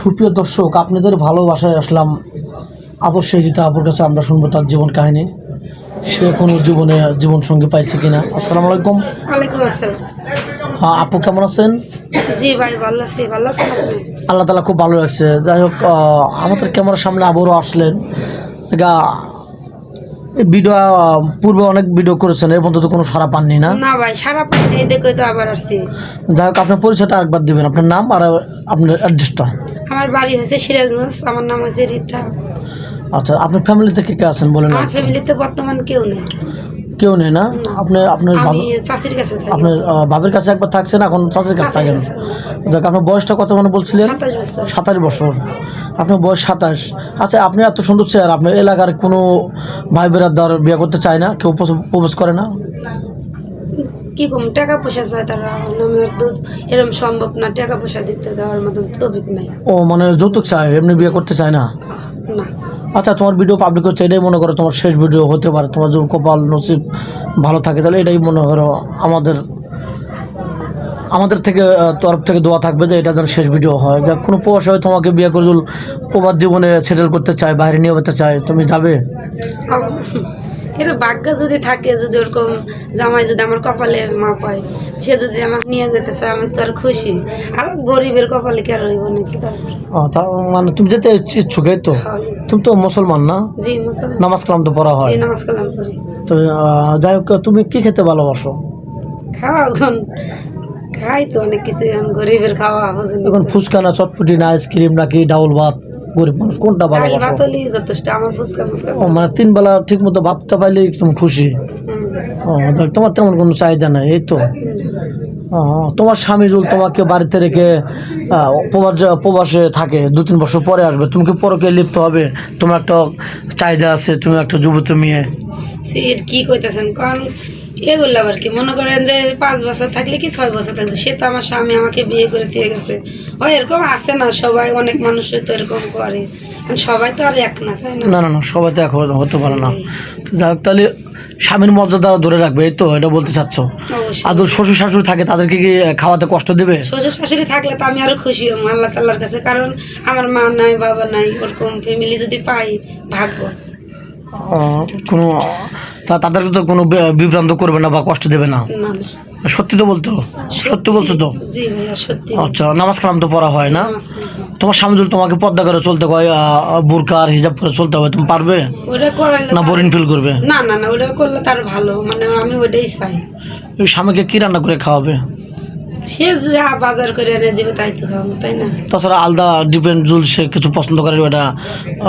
সুপ্রিয় দর্শক আপনাদের ভালোবাসায় আসলাম অবশ্যই রীতা আপুর কাছে আমরা শুনব তার জীবন কাহিনী। সে কোনো জীবনে জীবন সঙ্গী পাইছে কিনা। আসসালামু আলাইকুম। হ্যাঁ, আপু কেমন আছেন? আল্লাহ তালা খুব ভালো লাগছে যাই হোক আমাদের ক্যামেরার সামনে আবারও আসলেন। গা ভিডিও পূর্বে অনেক ভিডিও করেছেন এর কোনো সারা পাননি না? না ভাই সারা পানি দেখে তো আবার আসছি। যাই হোক আপনার পরিচয়টা একবার দিবেন। আপনার নাম আর আপনার অ্যাড্রেসটা। আমার বাড়ি হয়েছে সিরাজগঞ্জ আমার নাম হচ্ছে রীতা। আচ্ছা আপনার ফ্যামিলি থেকে কে আছেন বলেন আমার ফ্যামিলিতে বর্তমান কেউ নেই। কেউ নেই না? আপনি আপনার আমি চাষির কাছে থাকি। আপনার বাবার কাছে একবার থাকছেন এখন চাষের কাছে থাকেন। দেখ আপনার বয়সটা কত মানে বলছিলেন? সাতাশ বছর। আপনার বয়স সাতাশ। আচ্ছা আপনি এত সুন্দর চেয়ার আপনার এলাকার কোনো ভাই বেড়াদার বিয়ে করতে চায় না? কেউ প্রপোজ করে না। কি কম? টাকা পয়সা চায় তারা নামের দুধ এরকম সম্ভব না টাকা পয়সা দিতে দেওয়ার মতন তবিক নাই। ও মানে যৌতুক চায় এমনি বিয়ে করতে চায় না? না। আচ্ছা তোমার ভিডিও পাবলিক হচ্ছে এটাই মনে করো তোমার শেষ ভিডিও হতে পারে। তোমার যদি কপাল নসিব ভালো থাকে তাহলে এটাই মনে করো আমাদের আমাদের থেকে তরফ থেকে দোয়া থাকবে যে এটা যেন শেষ ভিডিও হয়। যা কোনো প্রবাসী হয়ে তোমাকে বিয়ে করে যদি প্রবাদ জীবনে সেটেল করতে চায় বাইরে নিয়ে যেতে চায় তুমি যাবে? এটা ভাগ্য যদি থাকে যদি ওরকম জামাই যদি আমার কপালে মা পায় সে যদি আমাকে নিয়ে যেতে চায় আমি তো আর খুশি। আর গরিবের কপালে কে রইব নাকি মানে তুমি যেতে ইচ্ছুক তো? তুমি তো মুসলমান না? জি মুসলমান। নামাজ কালাম তো পড়া হয়। জি নামাজ কালাম করি তো যাই হোক তুমি কি খেতে ভালোবাসো? খাওয়া এখন খাই তো অনেক কিছু এখন গরিবের খাওয়া এখন ফুচকা না চটপটি না আইসক্রিম নাকি ডাউল ভাত? গরিব মানুষ কোনটা ডাল ভালোবাসো? যথেষ্ট আমার ফুচকা মুচকা ও মানে তিন বেলা ঠিক মতো ভাতটা পাইলে তুমি খুশি। ও তোমার তেমন কোনো চাহিদা নাই এই তো। তোমার স্বামী যদি তোমাকে বাড়িতে রেখে প্রবাস- প্রবাসে থাকে দু তিন বছর পরে আসবে তুমি কি পরকে লিপ্ত হবে? তোমার একটা চাহিদা আছে তুমি একটা যুবতী মেয়ে। কি কইতেছেন কারণ এগুলো আবার কি? মনে করেন যে পাঁচ বছর থাকলে কি ছয় বছর থাকলে? সে তো আমার স্বামী আমাকে বিয়ে করে দিয়ে গেছে। ও এরকম আছে না সবাই অনেক মানুষই তো এরকম করে। সবাই তো আর এক না তাই না? না না সবাই তো এক হতে- পারে না। তো যাই হোক, তাহলে স্বামীর মর্যাদা ধরে রাখবে এই তো এটা বলতে চাচ্ছ? অবশ্যই। আদৌ শ্বশুর শাশুড়ি থাকে তাদেরকে কি খাওয়াতে কষ্ট দেবে? শ্বশুর শাশুড়ি থাকলে তো আমি আরও খুশি হব আল্লাহ তাল্লার কাছে। কারণ আমার মা নাই বাবা নাই ওরকম ফ্যামিলি যদি পাই ভাগ্য। কোনো তা তাদেরকে তো কোনো বিভ্রান্ত করবে না বা কষ্ট দেবে না। সত্যি তো বলতো? সত্যি বলছো তো? আচ্ছা নামাজ কালাম তো পড়া হয় না? তোমার স্বামী তোমাকে পর্দা করে চলতে হয় বুরকা আর হিজাব করে চলতে হবে তুমি পারবে? না বোরিং ফিল করবে? না না না ওটা করলে তার ভালো মানে আমি ওটাই চাই। স্বামীকে কি রান্না করে খাওয়াবে? সে যা বাজার করে এনে দিবে তাই তো খাব তাই না? তাছাড়া আলাদা জুল সে কিছু পছন্দ করে ওটা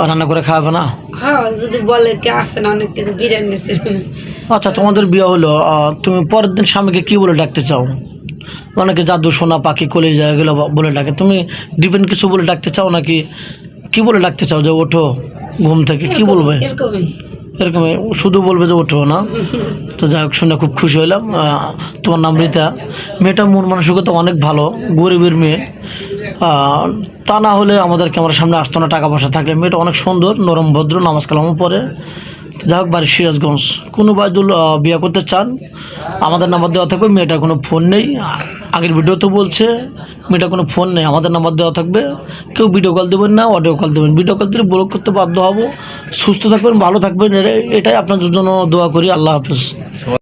রান্না করে খাওয়াবে না? হ্যাঁ যদি বলে কে আসে না অনেক কিছু বিরিয়ানি সিরিয়ানি আচ্ছা তোমাদের বিয়ে হলো তুমি পরের দিন স্বামীকে কি বলে ডাকতে চাও? অনেকে জাদু সোনা পাখি কলে যায় এগুলো বলে ডাকে। তুমি ডিপেন্ড কিছু বলে ডাকতে চাও নাকি কি বলে ডাকতে চাও? যে ওঠো ঘুম থেকে কি বলবে? এরকমই। এরকম শুধু বলবে যে ওঠো না। তো যাই হোক, শুনে খুব খুশি হইলাম। তোমার নাম রীতা। মেয়েটা মন মানসিকতা অনেক ভালো, গরিবের মেয়ে। তা না হলে আমাদের ক্যামেরার সামনে আসতো না টাকা পয়সা থাকলে। মেয়েটা অনেক সুন্দর, নরম, ভদ্র, নামাজ কালামও পরে যাই বাড়ি সিরাজগঞ্জ। কোনো বাইদুল বিয়ে করতে চান, আমাদের নাম্বার দেওয়া থাকবে, মেয়েটার কোনো ফোন নেই। আগের ভিডিও তো বলছে, মেয়েটার কোনো ফোন নেই, আমাদের নাম্বার দেওয়া থাকবে। কেউ ভিডিও কল দেবেন না অডিও কল দেবেন। ভিডিও কল দিলে ব্লক করতে বাধ্য হব। সুস্থ থাকবেন, ভালো থাকবেন, এটাই- আপনার জন্য দোয়া করি। আল্লাহ হাফিজ।